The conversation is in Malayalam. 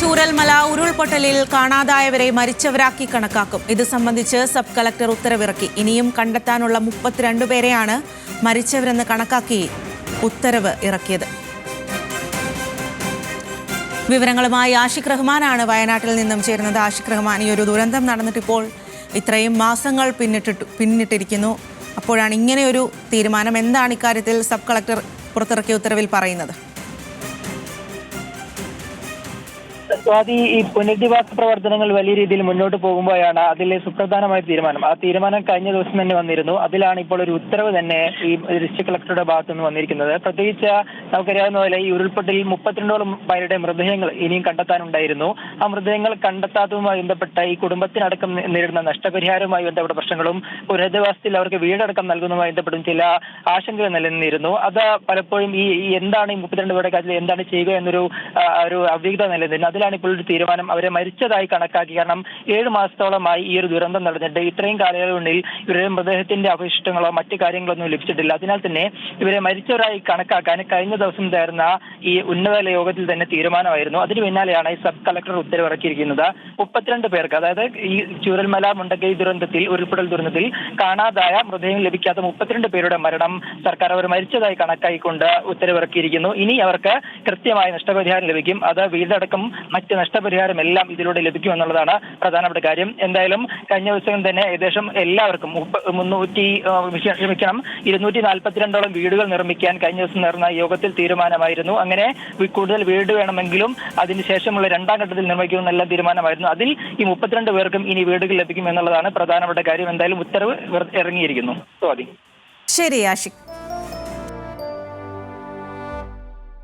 ചൂരൽമല ഉരുൾപൊട്ടലിൽ കാണാതായവരെ മരിച്ചവരാക്കി കണക്കാക്കും. ഇത് സംബന്ധിച്ച് സബ് കളക്ടർ ഉത്തരവിറക്കി. ഇനിയും കണ്ടെത്താനുള്ള മുപ്പത്തിരണ്ട് പേരെയാണ് മരിച്ചവരെന്ന് കണക്കാക്കി ഉത്തരവ് ഇറക്കിയത്. വിവരങ്ങളുമായി ആഷിഖ് റഹ്മാനാണ് വയനാട്ടിൽ നിന്നും ചേരുന്നത്. ആഷിഖ് റഹ്മാൻ ഈ ഒരു ദുരന്തം നടന്നിട്ടിപ്പോൾ ഇത്രയും മാസങ്ങൾ പിന്നിട്ടിട്ട് പിന്നിട്ടിരിക്കുന്നു. അപ്പോഴാണ് ഇങ്ങനെയൊരു തീരുമാനം. എന്താണ് ഇക്കാര്യത്തിൽ സബ് കളക്ടർ പുറത്തിറക്കിയ ഉത്തരവിൽ പറയുന്നത്? സ്വാതി ഈ പുനരധിവാസ പ്രവർത്തനങ്ങൾ വലിയ രീതിയിൽ മുന്നോട്ട് പോകുമ്പോഴാണ് അതിലെ സുപ്രധാനമായ തീരുമാനം. ആ തീരുമാനം കഴിഞ്ഞ ദിവസം തന്നെ വന്നിരുന്നു. അതിലാണ് ഇപ്പോൾ ഒരു ഉത്തരവ് തന്നെ ഈ ഡിസ്ട്രിക്ട് കളക്ടറുടെ ഭാഗത്തു നിന്ന് വന്നിരിക്കുന്നത്. പ്രത്യേകിച്ച് നമുക്കറിയാവുന്ന പോലെ ഈ ഉരുൾപൊട്ടിൽ മുപ്പത്തിരണ്ടോളം പേരുടെ മൃതദേഹങ്ങൾ ഇനിയും കണ്ടെത്താനുണ്ടായിരുന്നു. ആ മൃതദേഹങ്ങൾ കണ്ടെത്താത്തതുമായി ബന്ധപ്പെട്ട ഈ കുടുംബത്തിനടക്കം നേരിടുന്ന നഷ്ടപരിഹാരവുമായി ബന്ധപ്പെട്ട പ്രശ്നങ്ങളും പുനരധിവാസത്തിൽ അവർക്ക് വീടടക്കം നൽകുന്നതുമായി ബന്ധപ്പെട്ടും ചില ആശങ്കകൾ നിലനിന്നിരുന്നു. അത് പലപ്പോഴും ഈ ഈ എന്താണ് ഈ മുപ്പത്തിരണ്ട് പേരുടെ കാര്യത്തിൽ എന്താണ് ചെയ്യുക എന്നൊരു ഒരു അവ്യക്തത നിലനിന്നിരുന്നു. അതിലാണ് ഇപ്പോൾ ഒരു തീരുമാനം അവരെ മരിച്ചതായി കണക്കാക്കി. കാരണം ഏഴ് മാസത്തോളമായി ഈ ഒരു ദുരന്തം നടന്നിട്ട് ഇത്രയും കാലയളവിനുള്ളിൽ ഇവരുടെ മൃതദേഹത്തിന്റെ അവശിഷ്ടങ്ങളോ മറ്റു കാര്യങ്ങളൊന്നും ലഭിച്ചിട്ടില്ല. അതിനാൽ തന്നെ ഇവരെ മരിച്ചവരായി കണക്കാക്കാൻ കഴിഞ്ഞ ദിവസം ചേർന്ന ഈ ഉന്നതതല യോഗത്തിൽ തന്നെ തീരുമാനമായിരുന്നു. അതിന് പിന്നാലെയാണ് ഈ സബ് കളക്ടർ ഉത്തരവിറക്കിയിരിക്കുന്നത്. മുപ്പത്തിരണ്ട് പേർക്ക് അതായത് ഈ ചൂരൽമല മുണ്ടക്കൈ ദുരന്തത്തിൽ ഉരുൾപൊടൽ ദുരന്തത്തിൽ കാണാതായ മൃതദേഹം ലഭിക്കാത്ത മുപ്പത്തിരണ്ട് പേരുടെ മരണം സർക്കാർ അവർ മരിച്ചതായി കണക്കാക്കിക്കൊണ്ട് ഉത്തരവിറക്കിയിരിക്കുന്നു. ഇനി അവർക്ക് കൃത്യമായ നഷ്ടപരിഹാരം ലഭിക്കും. അത് വീടടക്കം മറ്റ് നഷ്ടപരിഹാരം എല്ലാം ഇതിലൂടെ ലഭിക്കും എന്നുള്ളതാണ് പ്രധാനപ്പെട്ട കാര്യം. എന്തായാലും കഴിഞ്ഞ ദിവസം തന്നെ ഏകദേശം എല്ലാവർക്കും മുന്നൂറ്റി ക്ഷമിക്കണം ഇരുന്നൂറ്റി നാൽപ്പത്തിരണ്ടോളം വീടുകൾ നിർമ്മിക്കാൻ കഴിഞ്ഞ ദിവസം നടന്ന യോഗത്തിൽ തീരുമാനമായിരുന്നു. അങ്ങനെ കൂടുതൽ വീട് വേണമെങ്കിലും അതിനുശേഷമുള്ള രണ്ടാം ഘട്ടത്തിൽ നിർമ്മിക്കുമെന്നെല്ലാം തീരുമാനമായിരുന്നു. അതിൽ ഈ മുപ്പത്തിരണ്ട് പേർക്കും ഇനി വീടുകൾ ലഭിക്കും എന്നുള്ളതാണ് പ്രധാനപ്പെട്ട കാര്യം. എന്തായാലും ഉത്തരവ് ഇറ- ഇറങ്ങിയിരിക്കുന്നു. ശരി ആഷിഖ്